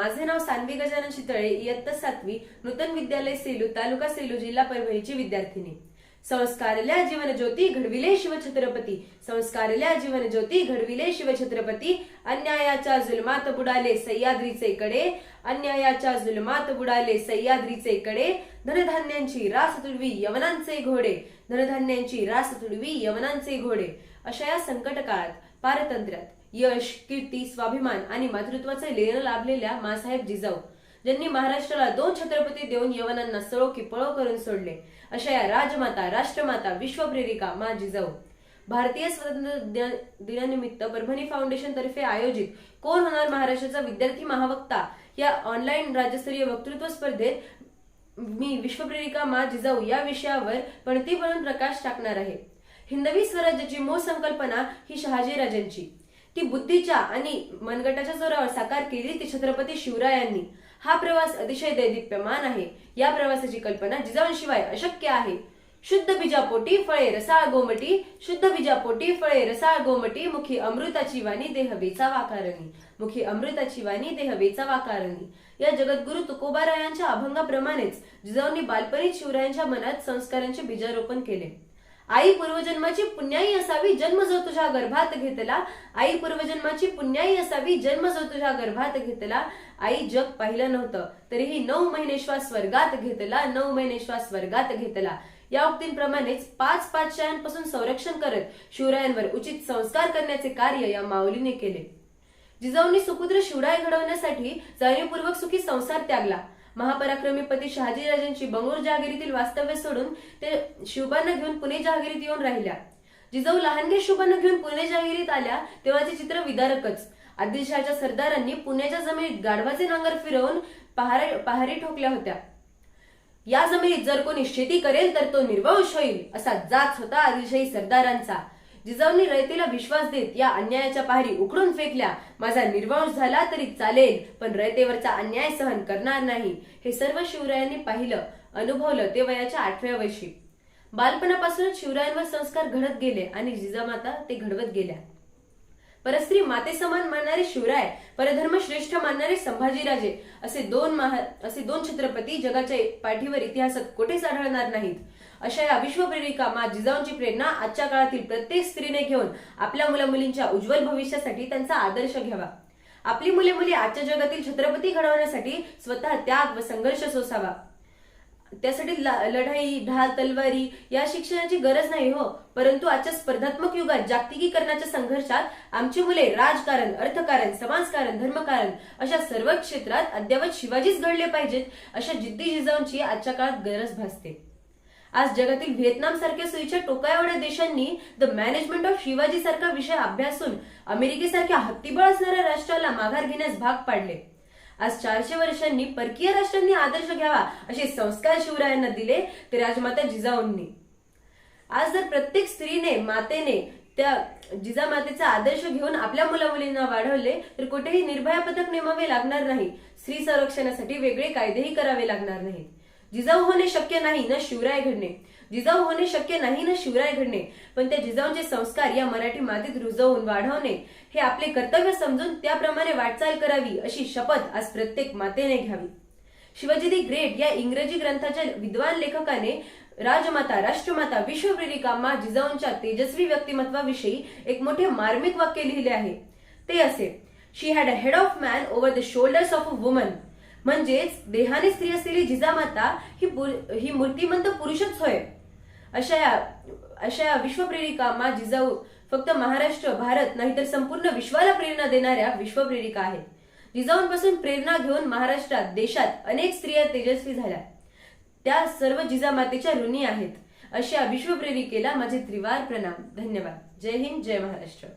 माझे नाव सानवी गजानन शितळे इयत्ता सातवी नूतन विद्यालय सेलू तालुका सेलू जिल्हा परभणीची विद्यार्थिनी. संस्कारल्या जीवन ज्योती घडविले शिवछत्रपती संस्कारल्या जीवन ज्योती घडविले शिवछत्रपती अन्यायाच्या जुलमात बुडाले सह्याद्रीचे कडे. अन्यायाच्या जुलमात बुडाले सह्याद्रीचे कडे. धनधान्यांची रास तुडवी यवनांचे घोडे. धनधान्यांची रास तुडवी यवनांचे घोडे. अशा या संकट काळात पारतंत्र्यात यश कीर्ती स्वाभिमान आणि मातृत्वाचे लेण लाभलेल्या मासाहेब जिजाऊ ज्यांनी महाराष्ट्राला दोन छत्रपती देऊन यवनांना सळो की पळो करून सोडले. अशा या राजमाता राष्ट्रमाता विश्वप्रेरिका मा जिजाऊ. भारतीय स्वतंत्र दिनानिमित्त परभणी फाउंडेशन तर्फे आयोजित कोण होणार महाराष्ट्राचा विद्यार्थी महावक्ता या ऑनलाईन राज्यस्तरीय वक्तृत्व स्पर्धेत मी विश्वप्रेरिका मा जिजाऊ या विषयावर पणती बनून प्रकाश टाकणार आहे. हिंदवी स्वराज्याची मूळ संकल्पना ही शहाजीराजांची ती बुद्धीच्या आणि मनगटाच्या जोरावर साकार केली ती छत्रपती शिवरायांनी. हा प्रवास अतिशय दैदिप्यमान आहे. या प्रवासाची कल्पना जिजाऊंशिवाय अशक्य आहे. शुद्ध बीजापोटी फळे रसाळ गोमटी. शुद्ध बीजापोटी फळे रसाळ गोमटी. मुखी अमृताची वाणी देहवेचा वाकारणी मुखी अमृताची वाणी देहवेचा वाकारणी या जगद्गुरु तुकोबारायांच्या अभंगाप्रमाणेच जिजाऊंनी बालपणीत शिवरायांच्या मनात संस्कारांचे बीजारोपण केले. आई पूर्वजन्माची पुण्याई असावी जन्म जो तुझ्या गर्भात घेतला. आई पूर्वजन्माची पुण्याई असावी जन्म जो तुझ्या गर्भात घेतला. आई जग पाहिलं नव्हतं तरीही नऊ महिने श्वास स्वर्गात घेतला नऊ महिने श्वास स्वर्गात घेतला. या उक्तींप्रमाणेच पाच पाचशयांपासून संरक्षण करत शिवरायांवर उचित संस्कार करण्याचे कार्य या माऊलीने केले. जिजाऊंनी सुपुत्र शिवराय घडवण्यासाठी जाणीवपूर्वक सुखी संसार त्यागला. महापराक्रमी पती शहाजीराजांची बंगळूर जहागिरीतील वास्तव्य सोडून ते शिवबांना घेऊन पुणे जहागिरीत येऊन राहिल्या. जिजाऊ लहानगे शिवबांना घेऊन पुणे जहागिरीत आल्या तेव्हाचे चित्र विदारकच. आदिलशहाच्या सरदारांनी पुण्याच्या जमिनीत गाढवाचे नांगर फिरवून पहारे पहारी ठोकल्या होत्या. या जमिनीत जर कोणी शेती करेल तर तो निर्वंश होईल असा जाच होता आदिलशाही सरदारांचा. जिजाऊंनी रयतेला विश्वास देत या अन्यायाच्या पहारी उकडून फेकल्या. माझा निर्वंश झाला तरी चालेल पण रयतेवरचा अन्याय सहन करणार नाही. हे सर्व शिवरायांनी पाहिलं अनुभवलं ते वयाच्या आठव्या वर्षी. बालपणापासूनच शिवरायांवर संस्कार घडत गेले आणि जिजामाता ते घडवत गेल्या. परस्त्री माते समान मानणारे शिवराय परधर्म श्रेष्ठ मानणारे संभाजीराजे असे दोन महा असे दोन छत्रपती जगाच्या पाठीवर इतिहासात कुठेच आढळणार नाहीत. अशा या विश्वप्रेरिका मा जिजाऊंची प्रेरणा आजच्या काळातील प्रत्येक स्त्रीने घेऊन आपल्या मुला मुलींच्या उज्ज्वल भविष्यासाठी त्यांचा आदर्श घ्यावा. आपली मुले मुली आजच्या जगातील छत्रपती घडवण्यासाठी स्वतः त्याग व संघर्ष सोसावा. त्यासाठी लढाई ढाल तलवारी या शिक्षणाची गरज नाही हो. परंतु आजच्या स्पर्धात्मक युगात जागतिकीकरणाच्या संघर्षात आमची मुले राजकारण अर्थकारण समाजकारण धर्मकारण अशा सर्व क्षेत्रात अद्यावत शिवाजीच घडले पाहिजेत अशा जिद्दी जिजाऊंची आजच्या काळात गरज भासते. आज जगातील व्हिएतनाम सारख्या सोयीच्या टोकाएवढ्या देशांनी द मॅनेजमेंट ऑफ शिवाजी सारखा विषय अभ्यासून अमेरिकेसारख्या हत्तीबळ असणाऱ्या राष्ट्राला माघार घेण्यास भाग पाडले. आज चारशे वर्षांनी परकीय राष्ट्रांनी आदर्श घ्यावा असे संस्कार शिवरायांना दिले ते राजमाता जिजाऊंनी. आज जर प्रत्येक स्त्रीने मातेने त्या जिजामातेचा आदर्श घेऊन आपल्या मुला मुलींना वाढवले तर कुठेही निर्भया पथक नेमावे लागणार नाही. स्त्री संरक्षणासाठी वेगळे कायदेही करावे लागणार नाहीत. जिजाऊ होणे शक्य नाही ना शिवराय घडणे. जिजाऊ होणे शक्य नाही ना शिवराय घडणे? पण त्या जिजाऊंचे संस्कार या मराठी मातीत रुजवून वाढवणे हे आपले कर्तव्य समजून त्याप्रमाणे वाटचाल करावी अशी शपथ आज प्रत्येक मातेने घ्यावी. शिवाजी दी ग्रेट या इंग्रजी ग्रंथाच्या विद्वान लेखकाने राजमाता राष्ट्रमाता विश्वप्रेरिका मा जिजाऊंच्या तेजस्वी व्यक्तिमत्वाविषयी एक मोठे मार्मिक वाक्य लिहिले आहे. ते असे she had a head of man over the shoulders of a woman म्हणजेच देहाने स्त्री असलेली जिजामाता ही ही मूर्तिमंत पुरुषच होय. अशा या अशा या विश्वप्रेरिका मा जिजाऊ फक्त महाराष्ट्र भारत नाहीतर संपूर्ण विश्वाला प्रेरणा देणाऱ्या विश्वप्रेरिका आहेत. जिजाऊंपासून प्रेरणा घेऊन महाराष्ट्रात देशात अनेक स्त्रिया तेजस्वी झाल्या. त्या सर्व जिजामातेच्या ऋणी आहेत. अशा विश्वप्रेरिकेला माझे त्रिवार प्रणाम. धन्यवाद. जय हिंद जय महाराष्ट्र.